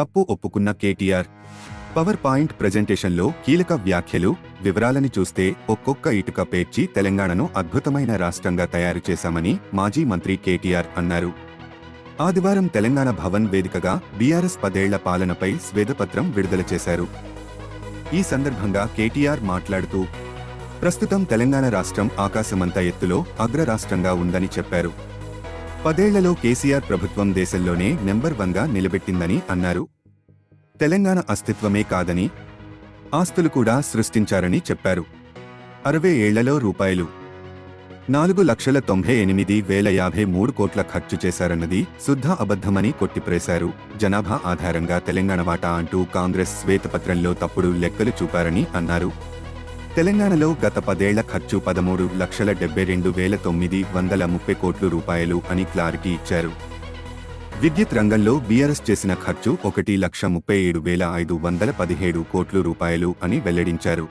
తప్పు ఒప్పుకున్న KTR. Power point ప్రజెంటేషన్లో కీలక వ్యాఖ్యలు వివరాలని చూస్తే ఒక్కొక్క ఇటుక పేర్చి తెలంగాణను అద్భుతమైన రాష్ట్రంగా తయారు చేశామని మాజీ మంత్రి కేటీఆర్ అన్నారు. ఆదివారం తెలంగాణ భవన్ వేదికగా బీఆర్ఎస్ పదేళ్ళ పాలనపై స్వేదపత్రం విడుదల చేశారు. ఈ సందర్భంగా కేటీఆర్ మాట్లాడుతూ ప్రస్తుతం తెలంగాణ రాష్ట్రం ఆకాశమంత ఎత్తులో అగ్ర రాష్ట్రంగా ఉందని చెప్పారు. పదేళ్ళలో కేసీఆర్ ప్రభుత్వం దేశంలోనే నెంబర్ వన్గా నిలబెట్టిందని అన్నారు. తెలంగాణ అస్తిత్వమే కాదని ఆస్తులు కూడా సృష్టించారని చెప్పారు. అరవై ఏళ్ళలో రూపాయలు నాలుగు లక్షల తొంభై ఎనిమిది వేల యాభై మూడు కోట్ల ఖర్చు చేశారన్నది శుద్ధ అబద్ధమని కొట్టిప్రేశారు. జనాభా ఆధారంగా తెలంగాణ వాటా అంటూ కాంగ్రెస్ శ్వేతపత్రంలో తప్పుడు లెక్కలు చూపారని అన్నారు. తెలంగాణలో గత పదేళ్ళ ఖర్చు పదమూడు లక్షల డెబ్బై రెండు వేల తొమ్మిది వందల ముప్పై కోట్ల రూపాయలు అని క్లారిటీ ఇచ్చారు. విద్యుత్ రంగంలో బీఆర్ఎస్ చేసిన ఖర్చు ఒకటి లక్ష ముప్పై ఏడు వేల ఐదు వందల పదిహేడు కోట్ల రూపాయలు అని వెల్లడించారు.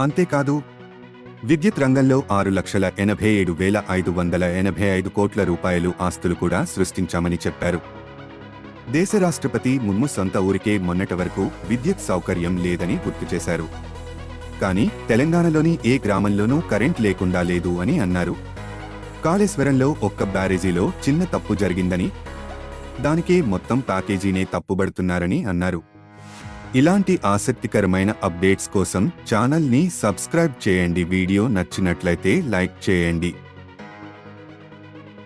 అంతేకాదు విద్యుత్ రంగంలో ఆరు లక్షల ఎనభై ఏడు వేల ఐదు వందల ఎనభై ఐదు కోట్ల రూపాయలు ఆస్తులు కూడా సృష్టించామని చెప్పారు. దేశ రాష్ట్రపతి మున్ము సొంత ఊరికే మొన్నటి వరకు విద్యుత్ సౌకర్యం లేదని గుర్తు చేశారు. కానీ తెలంగాణలోని ఏ గ్రామంలోనూ కరెంట్ లేకుండా లేదు అని అన్నారు. కాళేశ్వరంలో ఒక్క బ్యారేజీలో చిన్న తప్పు జరిగిందని దానికే మొత్తం ప్యాకేజీనే తప్పుబడుతున్నారని అన్నారు. ఇలాంటి ఆసక్తికరమైన అప్డేట్స్ కోసం ఛానల్ని సబ్స్క్రైబ్ చేయండి. వీడియో నచ్చినట్లయితే లైక్ చేయండి.